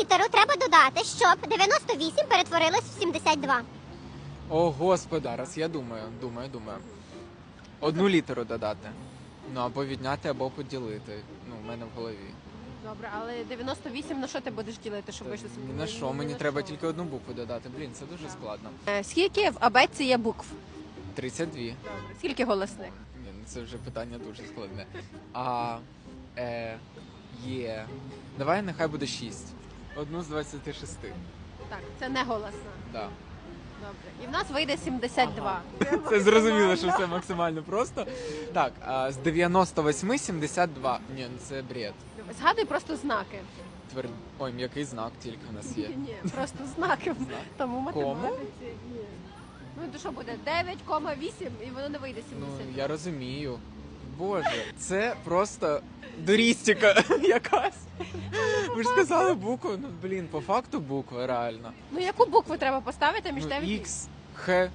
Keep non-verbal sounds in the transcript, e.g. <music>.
літеру треба додати, щоб 98 перетворилось в 72? О, господи, зараз я думаю, думаю, думаю. Одну літеру додати. Ну або відняти, або поділити. Ну, в мене в голові. Добре, але 98 на що ти будеш ділити, щоб вийшло Ні на що, мені треба тільки одну букву додати. Блін, це дуже складно. Е, Скільки в абетці є букв? 32. Ні, Скільки голосних? ну це вже питання дуже складне. А, е, є. Давай нехай буде 6. Одну з 26. Так, це не голосна. Да. Добре. І в нас вийде 72. <laughs> Це зрозуміло, що все максимально просто. Так, а з 98 72. Ні, ну це бред. Згадуй просто знаки. Твер... Ой, м'який знак тільки у нас є. Ні, просто знаки. Тому Кому? математиці. Ні. Ну то що буде? 9,8 і воно не вийде Ну, я розумію. Боже, це просто дурістика <laughs> якась. Ви ж сказали букву, ну блін, по факту буква реально. Ну яку букву треба поставити між Ну, 9 і Х,